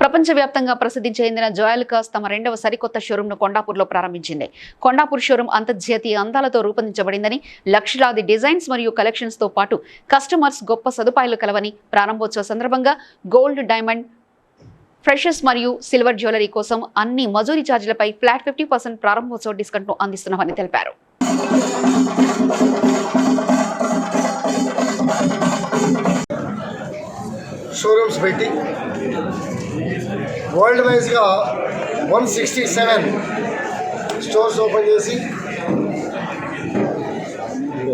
ప్రపంచవ్యాప్తంగా ప్రసిద్ధి చెందిన జోయల్కాస్ తమ రెండవ సరికొత్త షోరూంను కొండాపూర్లో ప్రారంభించింది. కొండాపూర్ షోరూం అంతర్జాతీయ అందాలతో రూపొందించబడిందని లక్షలాది డిజైన్స్ మరియు కలెక్షన్స్తో పాటు కస్టమర్స్ గొప్ప సదుపాయాలు కలవని ప్రారంభోత్సవ సందర్భంగా గోల్డ్ డైమండ్ ఫ్రెషర్స్ మరియు సిల్వర్ జ్యువెలరీ కోసం అన్ని మజూరీ ఛార్జీలపై ఫ్లాట్ ఫిఫ్టీ పర్సెంట్ ప్రారంభోత్సవ డిస్కౌంట్ను అందిస్తున్నామని తెలిపారు. షోరూమ్స్ పెట్టి వరల్డ్ వైజ్గా one sixty seven stores open చేసి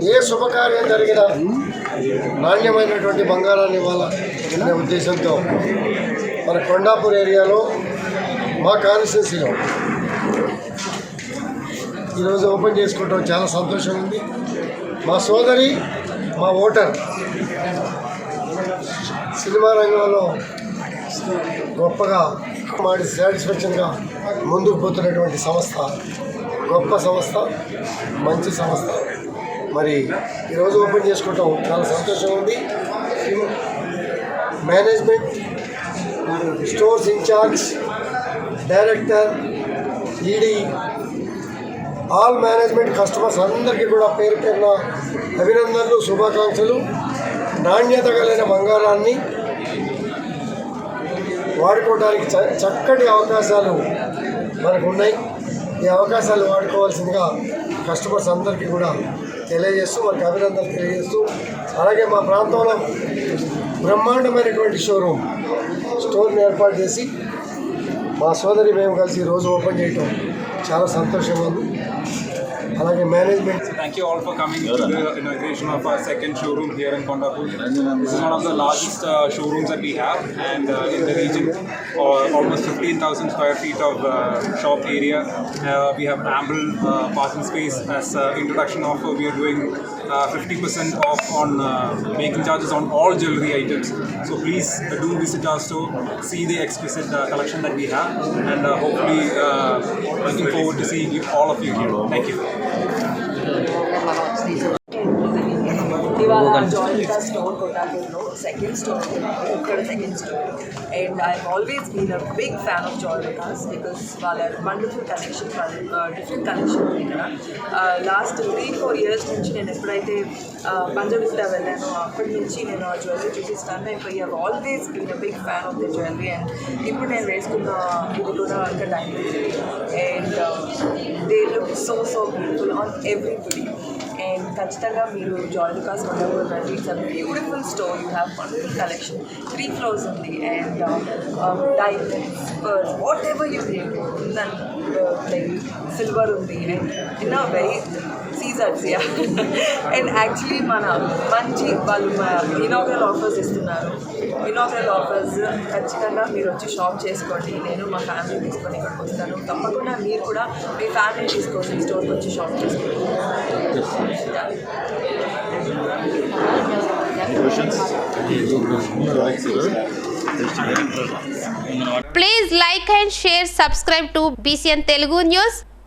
ఏ శుభకార్యం జరిగినా నాణ్యమైనటువంటి బంగారాన్ని ఇవ్వాలనే ఉద్దేశంతో మన కొండాపూర్ ఏరియాలో మా కాన్స్టిట్యూన్సీలో ఈరోజు ఓపెన్ చేసుకోవటం చాలా సంతోషం ఉంది. మా సోదరి మా ఓటర్ సినిమా రంగంలో గొప్పగా మాడి సాటిస్ఫాక్షన్గా ముందుకు పోతున్నటువంటి సంస్థ గొప్ప సంస్థ మంచి సంస్థ. మరి ఈరోజు ఓపెన్ చేసుకోవటం చాలా సంతోషం ఉంది. Management stores in charge director ED all management customers అందరికీ కూడా పేరు పేరున అభినందనలు శుభాకాంక్షలు. నాణ్యత కలిగిన బంగారాన్ని వాడుకోవడానికి చ- చక్కటి అవకాశాలు మనకు ఉన్నాయి ఈ అవకాశాలు వాడుకోవాల్సిందిగా కస్టమర్స్ అందరికీ కూడా తెలియజేస్తూ వారికి అభినందనలు తెలియజేస్తూ అలాగే మా ప్రాంతంలో బ్రహ్మాండమైనటువంటి షోరూమ్ స్టోర్ని ఏర్పాటు చేసి మా సోదరి మేము కలిసి రోజు ఓపెన్ చేయటం చాలా సంతోషంగా ఉంది. అలాగే management Thank you all for coming to the inauguration of our second showroom here in Kondapur. This is one of the largest uh, showrooms that we have, and uh, in the region, uh, almost 15,000 square feet of uh, shop area. Uh, we have ample uh, parking space. As uh, introduction offer, we are doing uh, 50% off on uh, making charges on all jewelry items. So please uh, do visit our store, see the exquisite uh, collection that we have, and uh, hopefully uh, looking forward to seeing all of you here. Thank you ఇవాళ join store కొట్టాపూర్లో second store ఇక్కడ second store and I always been a big fan of Joy Alukkas because వాళ్ళ wonderful collection different collection ఉంది ఇక్కడ last three four years నుంచి నేను ఎప్పుడైతే పంజగుట్ట వెళ్ళానో అప్పటి నుంచి నేను ఆ జ్యువెలరీ చూసి స్టన్ అయిపోయి I always been a big fan of the jewellery and ఇప్పుడు నేను వేసుకున్న ఇది కూడా ఇంకా diamond and they look so so beautiful on everybody and ఖచ్చితంగా మీరు జాయ్ లుకాస్ కొండపూర్ రండి it's a beautiful store you have wonderful collection three floors ఉంది and diamonds purse whatever you need like silver ఉంది and in a very seasons yeah and actually మన మంచి వాళ్ళు inaugural offers ఇస్తున్నారు. Inaugural offers ఖచ్చితంగా మీరు వచ్చి షాప్ చేసుకోండి. నేను మా ఫ్యామిలీ తీసుకొని ఇక్కడికి వస్తాను. తప్పకుండా మీరు కూడా మీ ఫ్యామిలీ తీసుకొని స్టోర్కి వచ్చి షాప్ చేసుకోండి. Please like and share, subscribe to BCN Telugu News.